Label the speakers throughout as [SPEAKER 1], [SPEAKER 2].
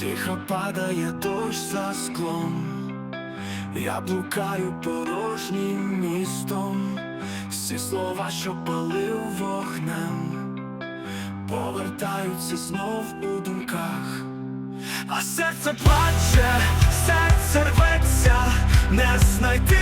[SPEAKER 1] Тихо падає дощ за склом, я блукаю порожнім містом, всі слова, що палив вогнем, повертаються знов у думках, а серце плаче, серце рветься, не знайти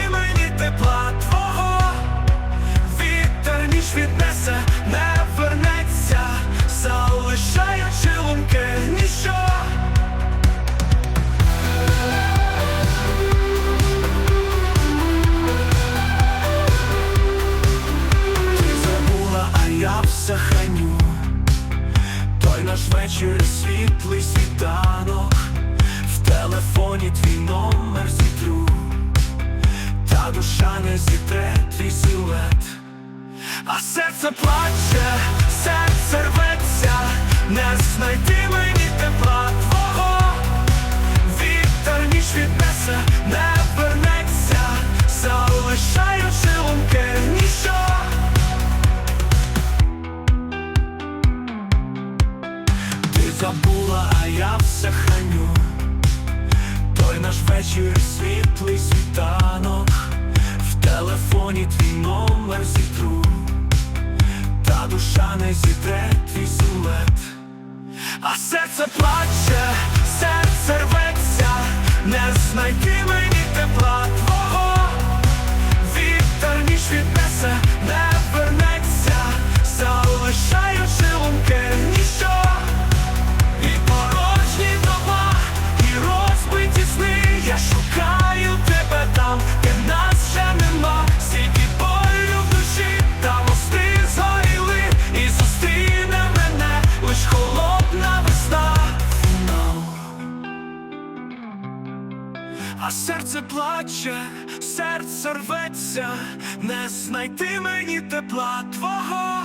[SPEAKER 1] забула, а я все храню. Той наш вечір світлий світанок В телефоні твій номер зітрю Та душа не зітре твій силует. А серце плаче, серце рветься. Не знайти мені забула, а я все храню. Той наш вечір світлий світанок. В телефоні твій номер зітру. Та душа не зітре твій силует. А серце плаче, серце рветься. Не знайти мені тепла а серце плаче, серце рветься, не знайти мені тепла твого.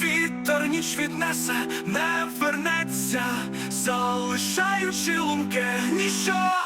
[SPEAKER 1] Вітер ніч віднесе, не вернеться, залишаючи лунки ніщо.